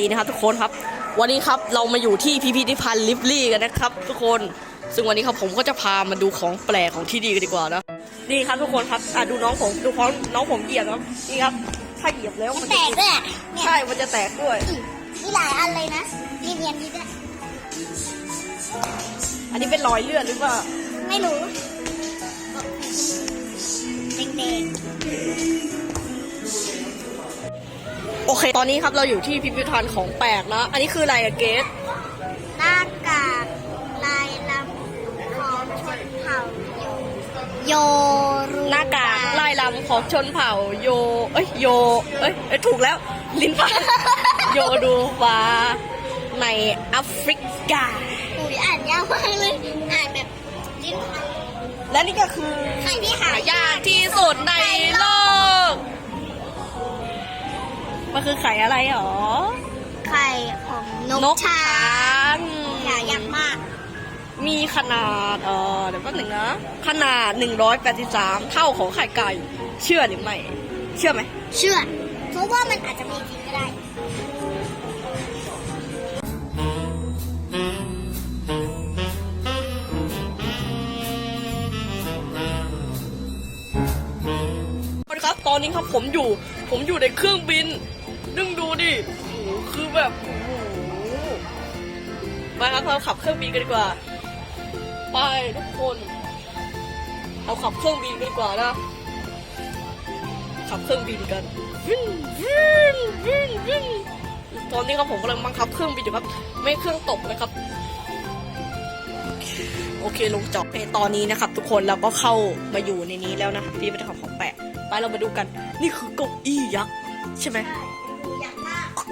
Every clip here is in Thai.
ดีนะครับทุกคนครับ วันนี้ครับเรามาอยู่ที่พิพิธภัณฑ์ลิฟลี่กันนะครับทุกคน ซึ่งวันนี้ครับผมก็จะพามาดูของแปลกของที่ดีกันดีกว่านะนี่ครับทุกคนครับอะดูน้องผมดูน้องน้องผมเหยียบครับนี่ครับถ้าเหยียบแล้วมันแตจะกด้วยอะเนี่ยใช่มันจะแตกด้วย มีหลายอันเลยนะ มีเนียนดีด้วย อันนี้เป็นรอยเลือดหรือเปล่าไม่รู้แดง โอเค ตอนนี้ครับเราอยู่ที่พิพิธภัณฑ์ของแปลกนะ อันนี้คืออะไรอะเกสๆหน้ากากลายลำของชนเผ่าโยโยรูหน้ากากลายลำของชนเผ่าโย เอ้ยโย เอ้ยเอ้ยถูกแล้ว ลิ้นพันโยดูฟาในแอฟริกาปุ๋ยอ่านยาวมากเลย อ่านแบบลิ้นพันและนี่ก็คือใครที่หายยากที่ มันคือไข่อะไรหรอ ไข่ของนนกกช้าช้างหายากมาก มีขนาดเออเดี๋ยวแป๊บหนึ่งนะ ขนาด 183 เท่าของไข่ไก่ เชื่อหรือไม่ เชื่อไหม เชื่อ เพราะว่ามันอาจจะมีจริงก็ได้สวัสดีครับตอนนี้ครับผมอยู่ ผมอยู่ในเครื่องบิน นึงดูดิโอ้โหคือแบบโอ้โหมาครับเราขับเครื่องบินกันดีกว่า ไปทุกคนเราขับเครื่องบินกันดีกว่านะ ขับเครื่องบินกันวินวินวินวินตอนนี้ครับผมกำลังบังคับเครื่องบินอยู่ครับ ไม่เครื่องตกนะครับ โอเคลงจอดในตอนนี้นะครับ ทุกคนเราก็เข้ามาอยู่ในนี้แล้วนะที่เป็นของของแปลกไปเรามาดูกัน นี่คือเก้าอี้ยักษ์ใช่ไหม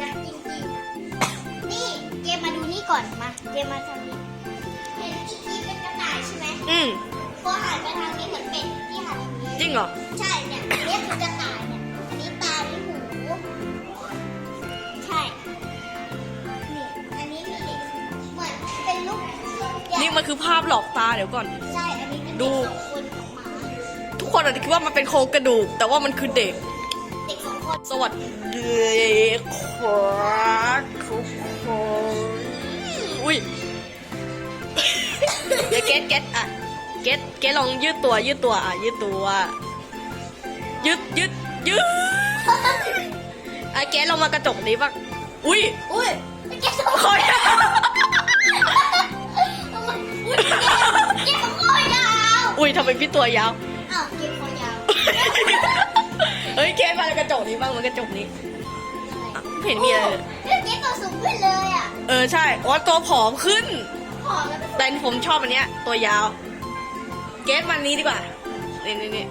ยักษ์จริงๆ นี่เกมมาดูนี่ก่อนมาเกมมาทางนี้เห็นอีกทีเป็นกระต่ายใช่ไหมอืมพอหันไปทางนี้เหมือนเป็ดที่หันทางนี้จริงเหรอ ใช่เนี่ยอันนี้คือกระต่ายเนี่ยอันนี้ตาอันนี้หูใช่นี่อันนี้มีเด็กเหมือนเป็นลูกนี่มันคือภาพหลอกตาเดี๋ยวก่อน ใช่อันนี้เป็นดูเด็กสองคนของหมาทุกคนอาจจะคิดว่ามันเป็นโครงกระดูก แต่ว่ามันคือเด็ก สองคนสวัสดีครับทุกคนอุ้ยเดี๋ยวเกตเกตอะ เกตเกตลองยืดตัว ยืดตัวอะ ยืดตัว ยืดยืดยืดอะเกตลองมากระจกนี้บ้างอุ้ยอุ้ยเก็บสองคอยอุ้ยเก็บคอยาวอุ้ยทำไมพี่ตัวยาวอ้าวเก็บคอยาว เฮ้ยเกตมากระจกนี้บ้างมันกระจกนี้อะไม่เห็นมีอะไรเลยเรื่องเก็บตัวสูงขึ้นเลยอะเออใช่ว่าตัวผอมขึ้น ผอมแล้วเป็นแต่ผมชอบอันเนี้ย ตัวยาว เกตมันนี้ดีกว่านี่นี่นี่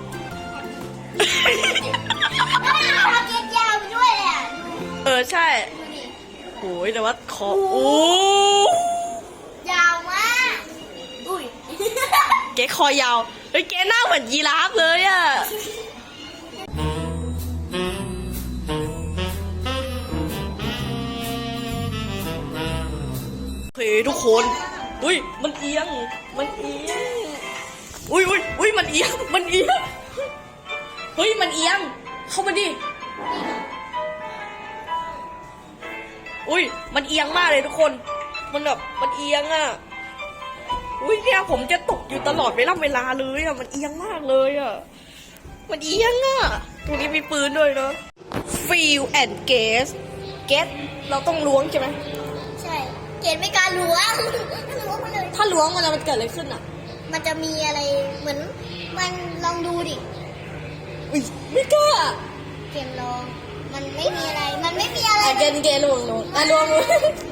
ทำเก็บยาวไปด้วยเลยอะเออใช่ดูดิโอ้ยแต่ว่าคอโอ้โอ้ยาวมากอุ้ย เกตคอยาวเฮ้ยเกตหน้าเหมือนยีราฟเลยอะ ทุกคน อุ้ย มันเอียง มันเอียง อุ้ยอุ้ยอุ้ยมันเอียง มันเอียง เฮ้ย มันเอียง เข้ามาดิ อุ้ย มันเอียงมากเลยทุกคน มันแบบ มันเอียงอะอุ้ยเนี่ยผมจะตกอยู่ตลอดเวลาเวลาเลยอะมันเอียงมากเลยอะมันเอียงอะตรงนี้มีปืนด้วยเนาะ feel and guess guess เราต้องล้วงใช่ไหม เกณฑ์ไม่กล้ารล้วงล้วงมาเลย ถ้าล้วงมันจะมันเกิดอะไรขึ้นอะมันจะมีอะไรเหมือนมันลองดูดิ อุ้ยไม่กล้าเกมลอง มันไม่มีอะไร มันไม่มีอะไร อะเกนเกนล้วงล้วงอะล้วงล้วง